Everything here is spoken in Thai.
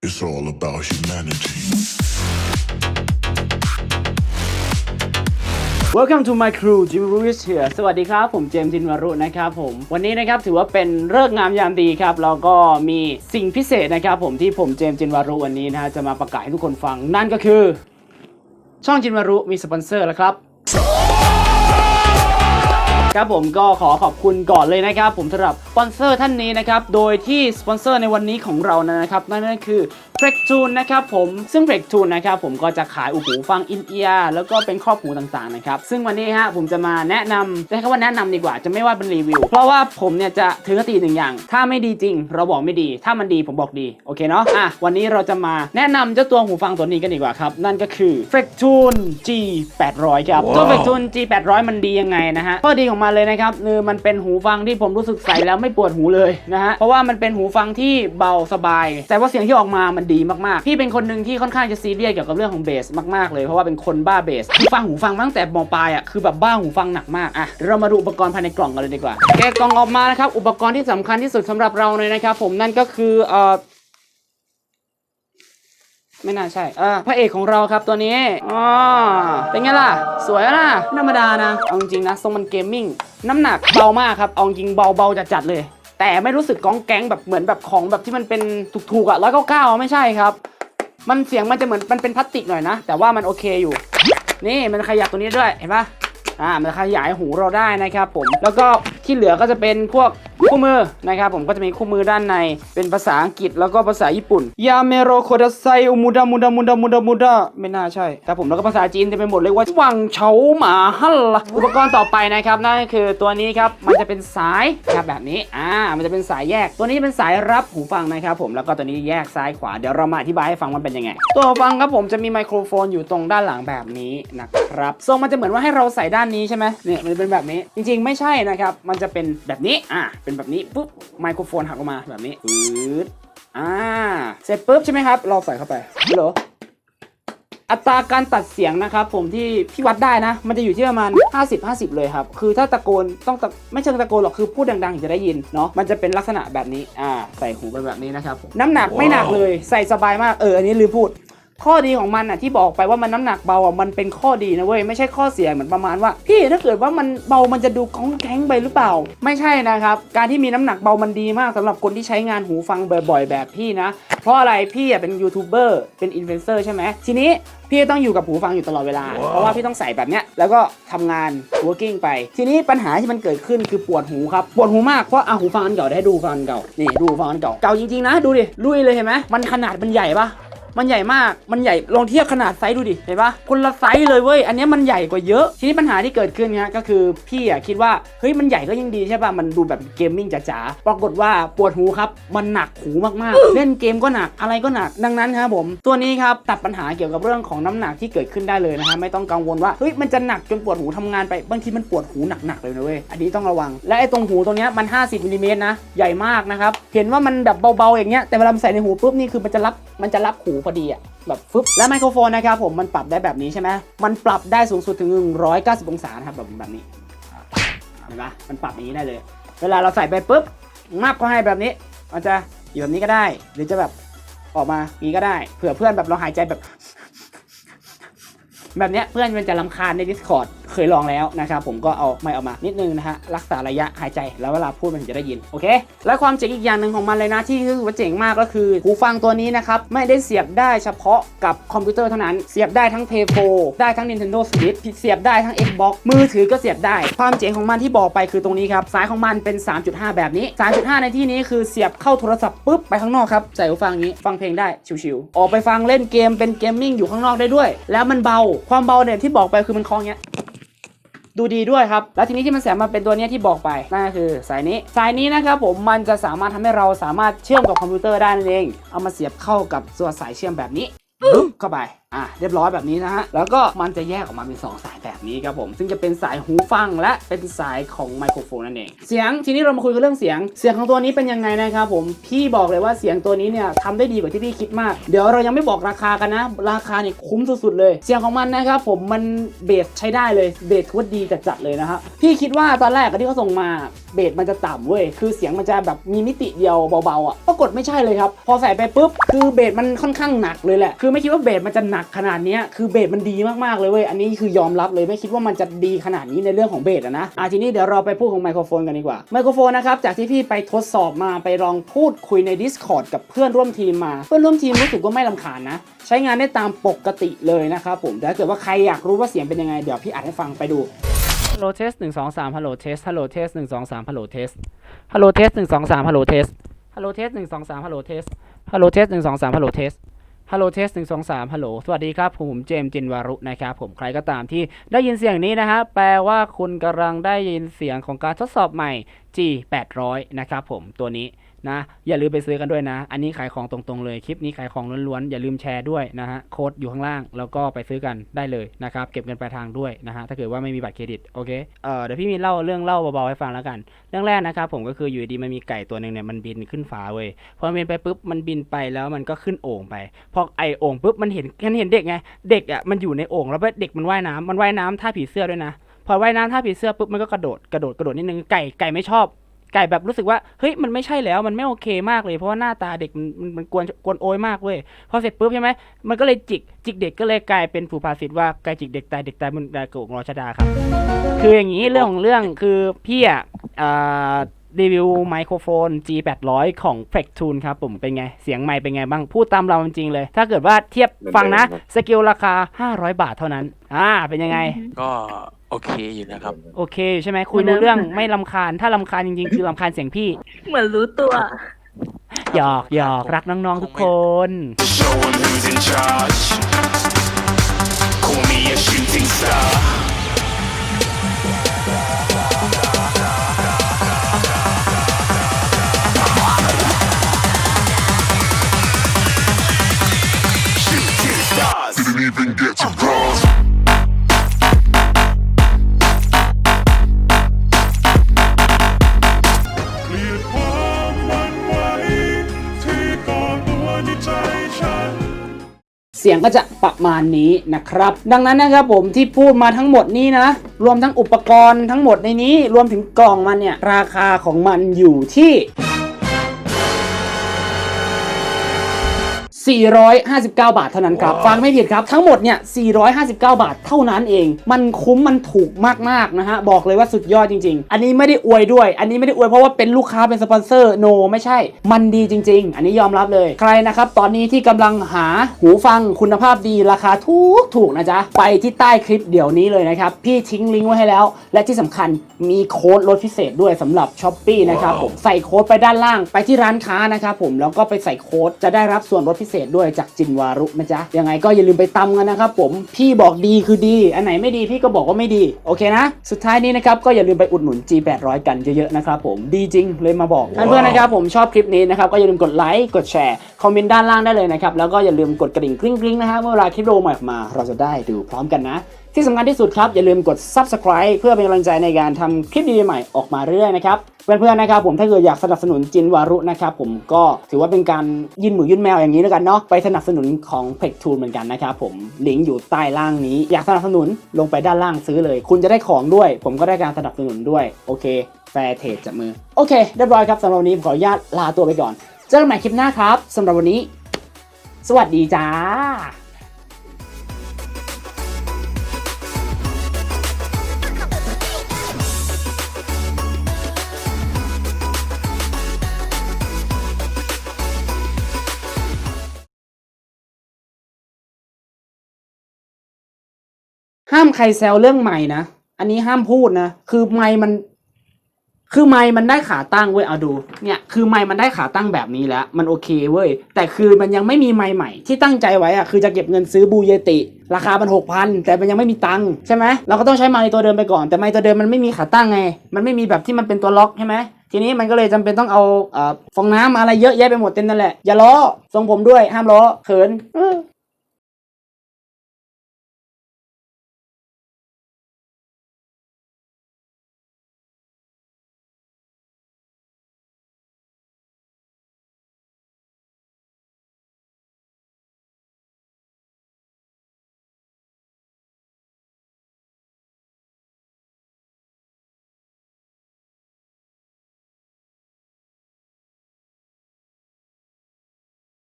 It's all about humanity. Welcome to my crew Jim Ruiz here สวัสดีครับ ผมเจมส์จินวารุนะครับผม วันนี้นะครับถือว่าเป็นเลิกษ์งามยามดีครับ แล้วก็มีสิ่งพิเศษนะครับผมที่ผมเจมส์จินวารุวันนี้นะฮะจะมาประกาศให้ทุกคนฟัง นั่นก็คือ ช่องจินวารุมีสปอนเซอร์แล้วครับ ครับผมก็ขอขอบคุณก่อนเลยนะครับผมสำหรับสปอนเซอร์ท่านนี้นะครับโดยที่สปอนเซอร์ในวันนี้ของเรานะครับนั่นก็คือ p r e c t u n e นะครับผมซึ่ง p r e c t u n e นะครับผมก็จะขายอุหูฟังอินเอียร์แล้วก็เป็นครอบหูต่างๆนะครับซึ่งวันนี้ฮะผมจะมาแนะนำใช้คำว่าแนะนำดีกว่าจะไม่ว่าเป็นรีวิว เพราะว่าผมเนี่ยจะถือคติหนึ่งอย่าง ถ้าไม่ดีจริง เราบอกไม่ดีถ้ามันดีผมบอกดีโอเคเนาะอะวันนี้เราจะมาแนะนำเจ้าตัวหูฟังตัวนี้กันดีกว่าครับนั่นก็คือ f r e c t u n e G 800ครับตัว f r e c t u n e G 800มันดียังไงนะฮะข้อดีของมันเลยนะครับคือมันเป็นหูฟังที่ผมรู้สึกใส่แล้วไม่ปวดหูเลยนะฮะเพราะว่ามันเป็นหูฟังที่เบาสบาย แต่ว่าเสียงที่ออกมามันดีมากๆพี่เป็นคนหนึ่งที่ค่อนข้างจะซีเรียสเกี่ยวกับเรื่องของเบสมากๆเลยเพราะว่าเป็นคนบ้าเบสคือฟังหูฟังตั้งแต่มปลายอะคือแบบบ้าหูฟังหนักมากอะเรามาดูอุปกรณ์ภายในกล่องกันเลยดีกว่าแกะกล่องออกมานะครับอุปกรณ์ที่สำคัญที่สุดสำหรับเราเลยนะครับผมนั่นก็คือเอ่อ ไม่น่าใช่เออพระเอกของเราครับตัวนี้อ๋อเป็นไงล่ะ สวยนะไม่ธรรมดานะ เอาจริงๆนะทรงมันเกมมิ่ง น้ำหนักเบามากครับ เอาจริงเบาเบาจัดจัดๆเลย แต่ไม่รู้สึกก้องแก๊งแบบเหมือนแบบของแบบที่มันเป็นถูกๆอะร้อยเก้าเก้าไม่ใช่ครับ มันเสียงมันจะเหมือนมันเป็นพลาสติกหน่อยนะ แต่ว่ามันโอเคอยู่ นี่มันขยับตัวนี้ด้วย เห็นปะอ่า มันขยายหูเราได้นะครับผม แล้วก็ ที่เหลือก็จะเป็นพวกคู่มือนะครับผมก็จะมีคู่มือด้านในเป็นภาษาอังกฤษแล้วก็ภาษาญี่ปุ่นยาเมโรโคดาไซอุมุดามุดามุดามุดามุดาไม่น่าใช่ครับผมแล้วก็ภาษาจีนจะเป็นหมดเลยว่าวังเฉาหมาฮั่นละอุปกรณ์ต่อไปนะครับนั่นคือตัวนี้ครับมันจะเป็นสายครับแบบนี้อ่ามันจะเป็นสายแยก ตัวนี้เป็นสายรับหูฟังนะครับผมแล้วก็ตัวนี้แยกซ้ายขวาเดี๋ยวเรามาอธิบายให้ฟังมันเป็นยังไง ตัวฟังครับผมจะมีไมโครโฟนอยู่ตรงด้านหลังแบบนี้นะครับทรงมันจะเหมือนว่าให้เราใส่ด้านนี้ใช่ไหมเนี่ยมันเป็นแบบนี้จริง ๆ ไม่ใช่นะครับมันจะเป็นแบบนี้ อ่าเป็นแบบนี้ปุ๊บไมโครโฟนหักออกมาแบบนี้ปื๊ดอ่า เสร็จปุ๊บใช่ไหมครับ เราใส่เข้าไปฮัลโหลอัตราการตัดเสียงนะครับผมที่พี่วัดได้นะ มันจะอยู่ที่ประมาณ 50 50 เลยครับ คือถ้าตะโกนต้องตะไม่เชิงตะโกนหรอกคือพูดดังๆถึงจะได้ยินเนาะมันจะเป็นลักษณะแบบนี้อ่าใส่หูไปแบบนี้นะครับผมน้ำหนักไม่หนักเลยใส่สบายมากเอออันนี้ลืมพูด ข้อดีของมันอะที่บอกไปว่ามันน้ำหนักเบาอะมันเป็นข้อดีนะเว้ยไม่ใช่ข้อเสียเหมือนประมาณว่า พี่ถ้าเกิดว่ามันเบามันจะดูก้องแก๊งไปหรือเปล่า ไม่ใช่นะครับ การที่มีน้ำหนักเบามันดีมากสำหรับคนที่ใช้งานหูฟังบ่อย ๆ แบบพี่นะ เพราะอะไรพี่อะเป็นยูทูบเบอร์เป็นอินฟลูเอนเซอร์ใช่ไหมทีนี้พี่ต้องอยู่กับหูฟังอยู่ตลอดเวลา เพราะว่าพี่ต้องใส่แบบเนี้ยแล้วก็ทำงาน working ไป ทีนี้ปัญหาที่มันเกิดขึ้นคือปวดหูครับ ปวดหูมาก เพราะอะหูฟังอันเก่าได้ดูฟังอันเก่า นี่ดูหูฟังอันเก่า เก่าจริงๆนะ ดูดิลุยเลยเห็นไหมมันขนาดมันใหญ่ปะ มันใหญ่มาก มันใหญ่ ลองเทียบขนาดไซส์ดูดิ เห็นปะคนละไซส์เลยเว้ย อันเนี้ยมันใหญ่กว่าเยอะ ทีนี้ปัญหาที่เกิดขึ้นฮะก็คือพี่อะคิดว่า เฮ้ย มันใหญ่ก็ยังดีใช่ปะมันดูแบบเกมมิ่งจ๋าๆ ปรากฏว่าปวดหูครับ มันหนักหูมากๆ เล่นเกมก็หนัก อะไรก็หนัก ดังนั้นครับผม ตัวนี้ครับตัดปัญหาเกี่ยวกับเรื่องของน้ำหนักที่เกิดขึ้นได้เลยนะฮะ ไม่ต้องกังวลว่า เฮ้ย มันจะหนักจนปวดหูทำงานไป บางทีมันปวดหูหนักๆเลยนะเว้ย อันนี้ต้องระวัง และไอ้ตรงหูตรงเนี้ยมัน 50มิลลิเมตรนะ ใหญ่มากนะครับ เห็นว่ามันแบบเบาๆอย่างเงี้ย แต่เวลามันใส่ในหูปุ๊บนี่คือมันจะรับ มันจะรับหูพอดีอะแบบฟึบและไมโครโฟนนะครับผมมันปรับได้แบบนี้ใช่ไหมมันปรับได้สูงสุดถึง 190 องศานะครับแบบแบบนี้เห็นปะมันปรับอย่างนี้ได้เลย เวลาเราใส่ไปปุ๊บมับก็ให้แบบนี้ มันจะอยู่แบบนี้ก็ได้ หรือจะแบบออกมางนี้ก็ได้เผื่อเพื่อนแบบเราหายใจแบบ แบบเนี้ยเพื่อนมันจะลำคาญใน Discord ยลองแล้วนะครับผมก็เอาไม่เอามานิดนึงนะฮะรักษาระยะหายใจแล้วเวลาพูดมันถึงจะได้ยินโอเค และความเจ๋งอีกอย่างหนึ่งของมันเลยนะที่รู้สึกว่าเจ๋งมากก็คือหูฟังตัวนี้นะครับไม่ได้เสียบได้เฉพาะกับคอมพิวเตอร์เท่านั้นเสียบได้ทั้ง Play 4ได้ทั้ง Nintendo Switch เสียบได้ทั้ง Xbox มือถือก็เสียบได้ ความเจ๋งของมันที่บอกไปคือตรงนี้ครับสายของมันเป็น 3.5 แบบนี้ 3.5 ในที่นี้คือเสียบเข้าโทรศัพท์ปุ๊บไปข้างนอกครับใส่หูฟังอย่างนี้ฟังเพลงได้ชิวๆออกไปฟังเล่นเกมเป็นเกมมิ่งอยู่ข้างนอกได้ด้วย แล้วมันเบาความเบาเนี่ยที่บอกไปคือมันคล้องเงี้ย ดูดีด้วยครับ แล้วทีนี้ที่มันแสงมาเป็นตัวนี้ที่บอกไปนั่นก็คือสายนี้ สายนี้นะครับผมมันจะสามารถทำให้เราสามารถเชื่อมกับคอมพิวเตอร์ได้นั่นเอง เอามาเสียบเข้ากับตัวสายเชื่อมแบบนี้เข้าไป อะเรียบร้อยแบบนี้นะฮะ แล้วก็มันจะแยกออกมาเป็น 2 สาย แบบนี้ครับผม ซึ่งจะเป็นสายหูฟังและเป็นสายของไมโครโฟนนั่นเอง เสียงทีนี้เรามาคุยกันเรื่องเสียง เสียงของตัวนี้เป็นยังไงนะครับผม พี่บอกเลยว่าเสียงตัวนี้เนี่ยทำได้ดีกว่าที่พี่คิดมาก เดี๋ยวเรายังไม่บอกราคากันนะ ราคาเนี่ยคุ้มสุดๆเลย เสียงของมันนะครับผมมันเบสใช้ได้เลย เบสว่าดีจัดๆเลยนะฮะพี่คิดว่าตอนแรกที่เขาส่งมาเบสมันจะต่ำเว้ย คือเสียงมันจะแบบมีมิติเดียวเบาๆอะ ปรากฏไม่ใช่เลยครับ พอใส่ไปปุ๊บ คือเบสมันค่อนข้างหนักเลยแหละ คือไม่คิดว่าเบสมันจะหนักขนาดนี้ คือเบสมันดีมากๆเลยเว้ย อันนี้คือยอมรับเลยไม่คิดว่ามันจะดีขนาดนี้ในเรื่องของเบสอะนะอะทีนี้เดี๋ยวเราไปพูดของไมโครโฟนกันดีกว่าไมโครโฟนนะครับจากที่พี่ไปทดสอบมาไปลองพูดคุยใน Discord กับเพื่อนร่วมทีมมา เพื่อนร่วมทีมรู้สึกว่าไม่ลำคาญนะ ใช้งานได้ตามปกติเลยนะครับผมแต่ถ้าเกิดว่าใครอยากรู้ว่าเสียงเป็นยังไงเดี๋ยวพี่อัดให้ฟังไปดูฮัลโหลเทสหนึ่งสองสามฮัลโหลเทสฮัลโหลเทสหนึ่งสองสามฮัลโหลเทสฮัลโหลเทสหนึ่งสองสามฮัลโหลเทสฮัลโหลเทสหนึ่งสองสามฮัลโหลเทสฮัลโหลเทสหนึ่งสองสามฮัลโหลเทส ฮัลโหลเทสหนึ่งสองสามฮัลโหลสวัสดีครับ ผมเจมส์จินวารุนะครับผมใครก็ตามที่ได้ยินเสียงนี้นะฮะแปลว่าคุณกำลังได้ยินเสียงของการทดสอบใหม่ G 800 นะครับผมตัวนี้ นะ อย่าลืมไปซื้อกันด้วยนะ อันนี้ขายของตรงๆเลย คลิปนี้ขายของล้วนๆ อย่าลืมแชร์ด้วยนะฮะ โค้ดอยู่ข้างล่าง แล้วก็ไปซื้อกันได้เลยนะครับ เก็บเงินปลายทางด้วยนะฮะ ถ้าเกิดว่าไม่มีบัตรเครดิต โอเค เออเดี๋ยวพี่มีเล่าเรื่องเล่าเบาๆให้ฟังแล้วกัน เรื่องแรกนะครับผมก็คืออยู่ดีมันมีไก่ตัวหนึ่งเนี่ยมันบินขึ้นฟ้าเว้ย พอมันบินไปปุ๊บมันบินไปแล้วมันก็ขึ้นโอ่งไป พอไอโอ่งปุ๊บมันเห็นมันเห็นเด็กไง เด็กอะมันอยู่ในโอ่งแล้วเด็กมันว่ายน้ำมันว่ายน้ำท่าผีเสื้อด้วยนะ พอว่ายน้ำท่าผีเสื้อปุ๊บมันก็กระโดดกระโดดกระโดดนิดนึงไก่ไก่ไม่ชอบ ไก่แบบรู้สึกว่าเฮ้ยมันไม่ใช่แล้วมันไม่โอเคมากเลย เพราะว่าหน้าตาเด็กมันมันมันกวนกวนโอยมากเว้ยพอเสร็จปุ๊บใช่ไหมมันก็เลยจิกจิกเด็กก็เลยกลายเป็นผูภาษิตว่าไก่จิกเด็กตายเด็กตายมันได้โกงรอชดาครับ คืออย่างนี้เรื่องของเรื่องคือพี่อะอ่ารีวิวไมโครโฟน G 8 0 0 ของ p r e c t u n e ครับผมเป็นไง เสียงไมค์เป็นไงบ้าง พูดตามเราจริงๆเลย ถ้าเกิดว่าเทียบฟังนะ สกิลราคา 500 บาทเท่านั้น อ่า เป็นยังไง ก็ โอเคอยู่นะครับ โอเคใช่ไหมคุยรู้เรื่องไม่ลำคาญถ้าลำคาญจริงๆ คือลำคาญเสียงพี่เหมือนรู้ตัว หยอกหยอกรักน้องๆทุกคน Show 'em who's in charge. Call me a shooting star. เสียงก็จะประมาณนี้นะครับ ดังนั้นนะครับผมที่พูดมาทั้งหมดนี้นะ รวมทั้งอุปกรณ์ทั้งหมดในนี้รวมถึงกล่องมันเนี่ย ราคาของมันอยู่ที่ 459 บาทเท่านั้นครับ ฟังไม่ผิดครับ ทั้งหมดเนี่ย 459 บาทเท่านั้นเอง มันคุ้มมันถูกมากๆนะฮะ บอกเลยว่าสุดยอดจริง ๆ อันนี้ไม่ได้อวยด้วย อันนี้ไม่ได้อวยเพราะว่าเป็นลูกค้าเป็นสปอนเซอร์โนไม่ใช่ มันดีจริง ๆ อันนี้ยอมรับเลย ใครนะครับ ตอนนี้ที่กำลังหาหูฟังคุณภาพดีราคาถูกถูกๆนะจ๊ะ ไปที่ใต้คลิปเดี๋ยวนี้เลยนะครับ พี่ทิ้งลิงก์ไว้ให้แล้ว และที่สำคัญมีโค้ดลดพิเศษด้วยสำหรับ s h อ p e e นะครับผมใส่โค้ดไปด้านล่างไปที่ร้านค้านะครับผมแล้วก็ไปใส่โค้ดจะได้รับส่วนลดพิเศษด้วยจากจินวารุนะจ๊ะยังไงก็อย่าลืมไปตำกันนะครับผมพี่บอกดีคือดี อันไหนไม่ดีพี่ก็บอกว่าไม่ดี โอเคนะ สุดท้ายนี้นะครับก็อย่าลืมไปอุดหนุน G 8 0 0 กันเยอะๆนะครับผมดีจริงเลยมาบอกเพื่อนๆนะครับผมชอบคลิปนี้นะครับก็อย่าลืมกดไลค์กดแชร์คอมเมนต์ด้านล่างได้เลยนะครับแล้วก็อย่าลืมกดกระดิ่งกริ๊งๆนะฮะเมื่อเวลาคลิปโรใหม่ออกมา เราจะได้ดูพร้อมกันนะ ที่สำคัญที่สุดครับอย่าลืมกด subscribe เพื่อเป็นกำลังใจในการทำคลิปดีๆใหม่ออกมาเรื่อยนะครับเพื่อนๆนะครับผมถ้าเกิดอยากสนับสนุนจินวารุนะครับผมก็ถือว่าเป็นการยื่นหมูยื่นแมวอย่างนี้แล้วกันเนาะไปสนับสนุนของ p e c t ool เหมือนกันนะครับผมลิงก์อยู่ใต้ล่างนี้ อยากสนับสนุนลงไปด้านล่างซื้อเลย คุณจะได้ของด้วย ผมก็ได้การสนับสนุนด้วยโอเคแฟร์เทรดจับมือโอเคเรียบร้อยครับสำหรับวันนี้ผมขออนุญาตลาตัวไปก่อนเจอกันใหม่คลิปหน้าครับสำหรับวันนี้ สวัสดีจ้า ห้ามใครแซวเรื่องไม้นะ อันนี้ห้ามพูดนะ คือไม้มัน คือไม้มันได้ขาตั้งเว้ย เอาดู เนี่ย คือไม้มันได้ขาตั้งแบบนี้แล้ว มันโอเคเว้ย แต่คือมันยังไม่มีไม้ใหม่ ที่ตั้งใจไว้อะคือจะเก็บเงินซื้อบูเยติ ราคามันหกพันแต่มันยังไม่มีตังค์ใช่ไหมเราก็ต้องใช้ไม้ตัวเดิมไปก่อน แต่ไม้ตัวเดิมมันไม่มีขาตั้งไง มันไม่มีแบบที่มันเป็นตัวล็อกใช่ไหมทีนี้มันก็เลยจำเป็นต้องเอาเอ่อฟองน้ำอะไรเยอะแยะไปหมดเต็มนั่นแหละ อย่าล้อทรงผมด้วยห้ามล้อเขิน